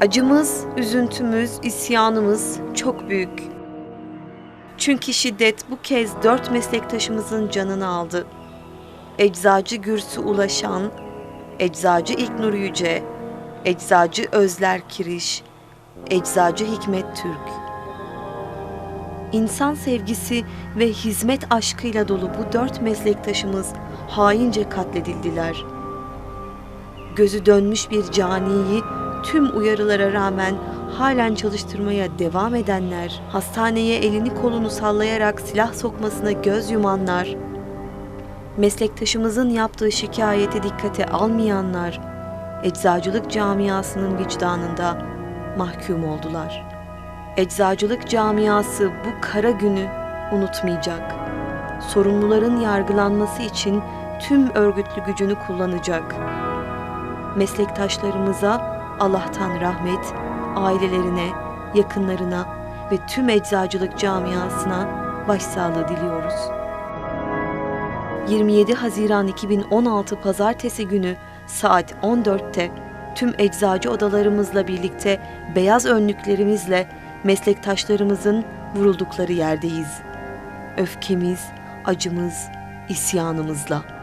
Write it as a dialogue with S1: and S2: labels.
S1: Acımız, üzüntümüz, isyanımız çok büyük. Çünkü şiddet bu kez dört meslektaşımızın canını aldı. Eczacı Gürsü Ulaşan, Eczacı İlknur Yüce, Eczacı Özler Kiriş, Eczacı Hikmet Türk. İnsan sevgisi ve hizmet aşkıyla dolu bu dört meslektaşımız haince katledildiler. Gözü dönmüş bir caniyi tüm uyarılara rağmen halen çalıştırmaya devam edenler, hastaneye elini kolunu sallayarak silah sokmasına göz yumanlar, meslektaşımızın yaptığı şikayeti dikkate almayanlar, eczacılık camiasının vicdanında mahkum oldular. Eczacılık camiası bu kara günü unutmayacak. Sorumluların yargılanması için tüm örgütlü gücünü kullanacak. Meslektaşlarımıza Allah'tan rahmet, ailelerine, yakınlarına ve tüm eczacılık camiasına başsağlığı diliyoruz. 27 Haziran 2016 Pazartesi günü saat 14'te tüm eczacı odalarımızla birlikte beyaz önlüklerimizle meslektaşlarımızın vuruldukları yerdeyiz. Öfkemiz, acımız, isyanımızla.